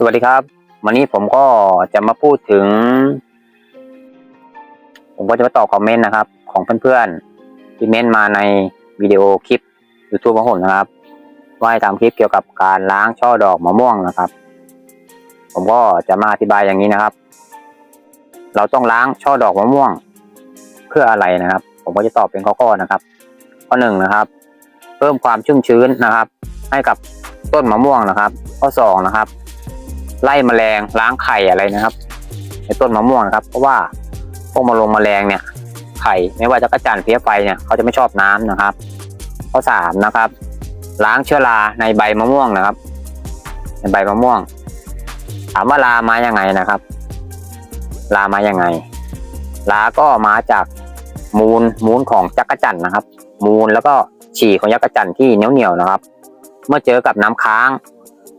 สวัสดีครับ วันนี้ผมก็จะมาพูดถึง ผมก็จะมาตอบคอมเมนต์นะครับ ของเพื่อนๆที่เม้นต์มาในวิดีโอคลิป YouTube ของผมนะครับ ว่าให้ทำคลิปเกี่ยวกับการล้างช่อดอกมะม่วงนะครับ ผมก็จะมาอธิบายอย่างนี้นะครับ เราต้องล้างช่อดอกมะม่วง เพื่ออะไรนะครับ ผมก็จะตอบเป็นข้อๆนะครับ ข้อหนึ่งนะครับ เพิ่มความชุ่มชื้นนะครับ ให้กับต้นมะม่วงนะครับ ข้อสองนะครับ ไล่แมลงล้างไข่อะไรนะครับ ในต้นมะม่วงนะครับ เพราะว่าพวกมะลงแมลงเนี่ย ไข่ไม่ว่าจะกระจันเพี้ยไฟเนี่ยเขาจะไม่ชอบน้ำนะครับข้อสามนะครับ ล้างเชื้อราในใบมะม่วงนะครับ ในใบมะม่วง ถามว่าลามายังไงนะครับ ลามายังไง ลาก็มาจากมูลมูลของจักระจันนะครับ มูลแล้วก็ฉี่ของจักรจันที่เหนียวเหนียวนะครับ เมื่อเจอกับน้ำค้าง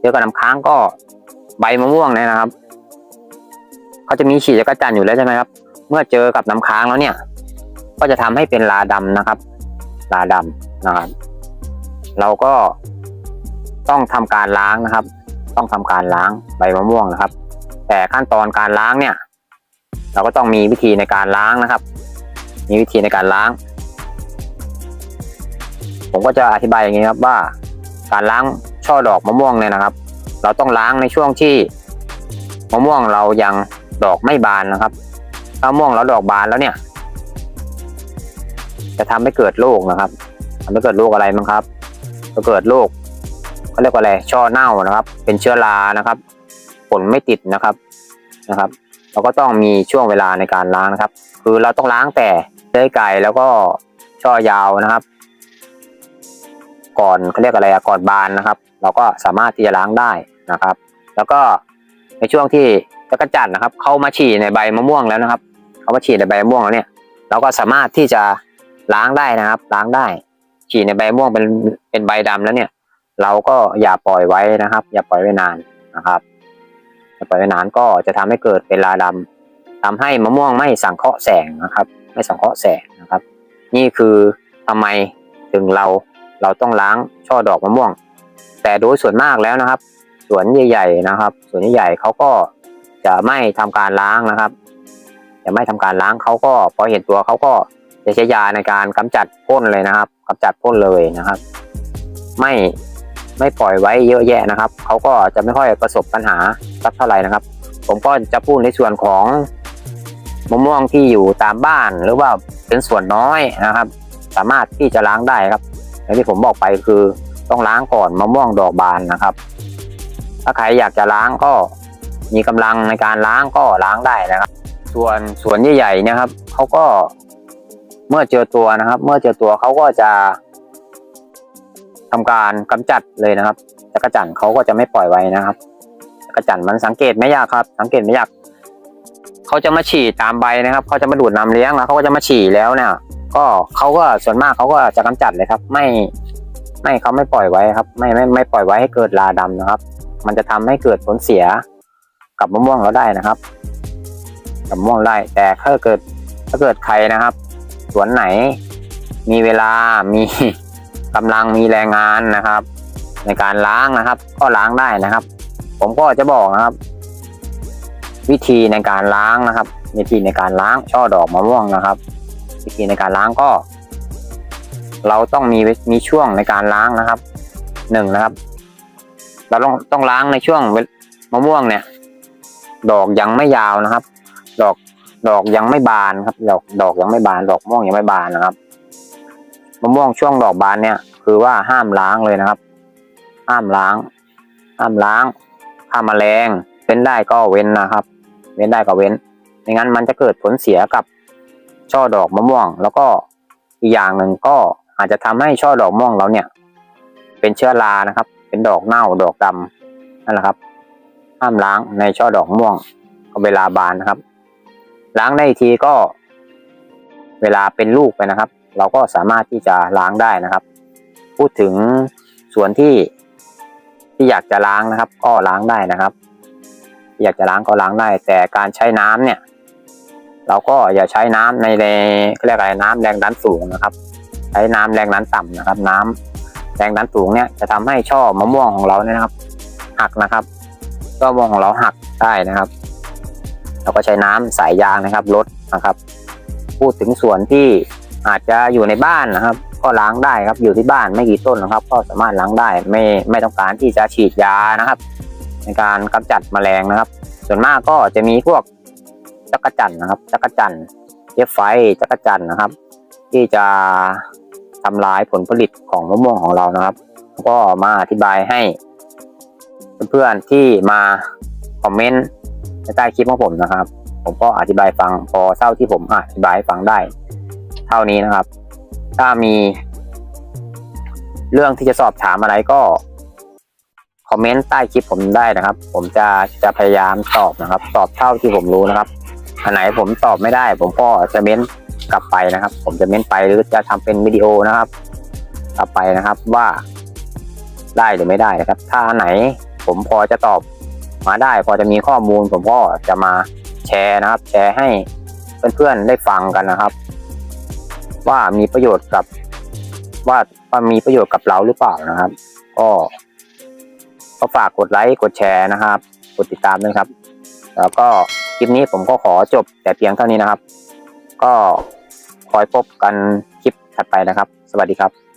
เจอกับน้ำค้างก็ ใบมะม่วงเนี่ยนะครับเขาจะมีฉี่จักรจันอยู่แล้วใช่ไหมครับ เมื่อเจอกับน้ำค้างแล้วเนี่ย ก็จะทำให้เป็นลาดำนะครับ ลาดำนะครับ เราก็ต้องทำการล้างนะครับ ต้องทำการล้างใบมะม่วงนะครับ แต่ขั้นตอนการล้างเนี่ย เราก็ต้องมีวิธีในการล้างนะครับ มีวิธีในการล้าง ผมก็จะอธิบายอย่างนี้ครับว่า การล้างช่อดอกมะม่วงเนี่ยนะครับ เราต้องล้างในช่วงที่มะม่วงเรายังดอกไม่บานนะครับ ถ้ามะม่วงเราดอกบานแล้วเนี่ย จะทำให้เกิดโรคนะครับทำให้เกิดโรคอะไรมั้งครับ ก็เกิดโรคเขาเรียกว่าอะไรช่อเน่านะครับ เป็นเชื้อรานะครับ ผลไม่ติดนะครับนะครับ เราก็ต้องมีช่วงเวลาในการล้างนะครับ คือเราต้องล้างแต่เลื้อยไก่แล้วก็ช่อยาวนะครับ ก่อนเขาเรียกอะไรอะก่อนบานนะครับ เราก็สามารถที่จะล้างได้นะครับ แล้วก็ในช่วงที่จักรจันนะครับ เข้ามาฉี่ในใบมะม่วงแล้วนะครับ เขามาฉี่ในใบมะม่วงแล้วเนี่ย เราก็สามารถที่จะล้างได้นะครับ ล้างได้ ฉี่ในใบมะม่วงเป็นเป็นใบดำแล้วเนี่ย เราก็อย่าปล่อยไว้นะครับ อย่าปล่อยไว้นานนะครับอย่าปล่อยไว้นานก็จะทำให้เกิดเป็นลาดำทำให้มะม่วงไม่สังเคราะห์แสงนะครับ ไม่สังเคราะห์แสงนะครับ นี่คือทำไมถึงเราเราต้องล้างช่อดอกมะม่วง แต่โดยส่วนมากแล้วนะครับสวนใหญ่ ๆ นะครับสวนใหญ่ๆเขาก็จะไม่ทำการล้างนะครับ จะไม่ทำการล้างเขาก็พอเห็นตัวเขาก็จะใช้ยาในการกำจัดพ่นเลยนะครับกำจัดพ่นเลยนะครับ ไม่ไม่ปล่อยไว้เยอะแยะนะครับเขาก็จะไม่ค่อยประสบปัญหาสักเท่าไหร่นะครับ ผมก็จะพูดในส่วนของมะม่วงที่อยู่ตามบ้านหรือว่าเป็นส่วนน้อยนะครับ สามารถที่จะล้างได้ครับอย่างที่ผมบอกไปคือ ต้องล้างก่อนมะม่วงดอกบานนะครับ ถ้าใครอยากจะล้างก็มีกำลังในการล้างก็ล้างได้นะครับ ส่วนสวนใหญ่ๆนะครับเขาก็เมื่อเจอตัวนะครับ เมื่อเจอตัวเขาก็จะทำการกำจัดเลยนะครับจักรจั่นเขาก็จะไม่ปล่อยไว้นะครับจักรจั่นมันสังเกตไม่ยากครับ สังเกตไม่ยากเขาจะมาฉี่ตามใบนะครับเขาจะมาดูดน้ำเลี้ยงแล้วเขาก็จะมาฉี่แล้วเนี่ย ก็เขาก็ส่วนมากเขาก็จะกำจัดเลยครับ ไม่ ไม่เขาไม่ปล่อยไว้ครับ ไม่ไม่ไม่ปล่อยไว้ให้เกิดลาดำนะครับ มันจะทำให้เกิดผลเสียกับมะม่วงเราได้นะครับ กับมะม่วงได้ แต่ถ้าเกิดถ้าเกิดใครนะครับ สวนไหน มีเวลามีกำลังมีแรงงานนะครับ ในการล้างนะครับ ก็ล้างได้นะครับ ผมก็จะบอกนะครับ วิธีในการล้างนะครับ วิธีในการล้างช่อดอกมะม่วงนะครับ วิธีในการล้างก็ เราต้องมีมีช่วงในการล้างนะครับหนึ่งนะครับ เราต้องต้องล้างในช่วงมะม่วงเนี่ย ดอกยังไม่ยาวนะครับ ดอกดอกยังไม่บานครับ ดอกดอกยังไม่บาน ดอกม่วงยังไม่บานนะครับมะม่วงช่วงดอกบานเนี่ย คือว่าห้ามล้างเลยนะครับ ห้ามล้าง ห้ามล้างฆ่ามแมลงเว้นได้ก็เว้นนะครับ เว้นได้ก็เว้นไม่งั้นมันจะเกิดผลเสียกับช่อดอกมะม่วง แล้วก็อีกอย่างหนึ่งก็ อาจจะทำให้ช่อดอกม่วงเราเนี่ย เป็นเชื้อรานะครับ เป็นดอกเน่าดอกดำนั่นแหละครับห้ามล้างในช่อดอกม่วงก็เวลาบานนะครับ ล้างได้ทีก็ เวลาเป็นลูกไปนะครับ เราก็สามารถที่จะล้างได้นะครับ พูดถึงส่วนที่ที่อยากจะล้างนะครับ ก็ล้างได้นะครับ อยากจะล้างก็ล้างได้ แต่การใช้น้ำเนี่ย เราก็อย่าใช้น้ำในในเรียกอะไรน้ำแรงดันสูงนะครับ ใช้น้ำแรงดันต่ำนะครับ น้ำแรงดันสูงเนี่ยจะทำให้ช่อมะม่วงของเราเนี่ยนะครับ หักนะครับก็มะม่วงของเราหักได้นะครับ เราก็ใช้น้ำสายยางนะครับลดนะครับ พูดถึงส่วนที่อาจจะอยู่ในบ้านนะครับ ก็ล้างได้ครับอยู่ที่บ้านไม่กี่ต้นนะครับ ก็สามารถล้างได้ไม่ไม่ต้องการที่จะฉีดยานะครับ ในการกำจัดแมลงนะครับ ส่วนมากก็จะมีพวกจักรจันนะครับจักรจันเย็บไฟจักรจันนะครับ ที่จะ ทำลายผลผลิตของมะม่วงของเรานะครับ ก็มาอธิบายให้เพื่อนๆที่มาคอมเมนต์ใต้คลิปของผมนะครับ ผมก็อธิบายฟังพอเท่าที่ผมอธิบายฟังได้ เท่านี้นะครับ ถ้ามีเรื่องที่จะสอบถามอะไรก็คอมเมนต์ใต้คลิปผมได้นะครับ ผมจะจะพยายามตอบนะครับ ตอบเท่าที่ผมรู้นะครับอันไหนผมตอบไม่ได้ ผมก็จะเม้น กลับไปนะครับ ผมจะเม้นไปหรือจะทำเป็นวิดีโอนะครับ กลับไปนะครับว่าได้หรือไม่ได้นะครับ ถ้าอันไหนผมพอจะตอบมาได้ พอจะมีข้อมูล ผมก็จะมาแชร์นะครับ แชร์ให้เพื่อนๆได้ฟังกันนะครับ ว่ามีประโยชน์กับว่าว่ามีประโยชน์กับเราหรือเปล่านะครับ ก็ก็ฝากกดไลค์กดแชร์นะครับ กดติดตามด้วยครับ แล้วก็คลิปนี้ผมก็ขอจบแต่เพียงเท่านี้นะครับ ก็ คอยพบกันคลิปถัดไปนะครับ สวัสดีครับ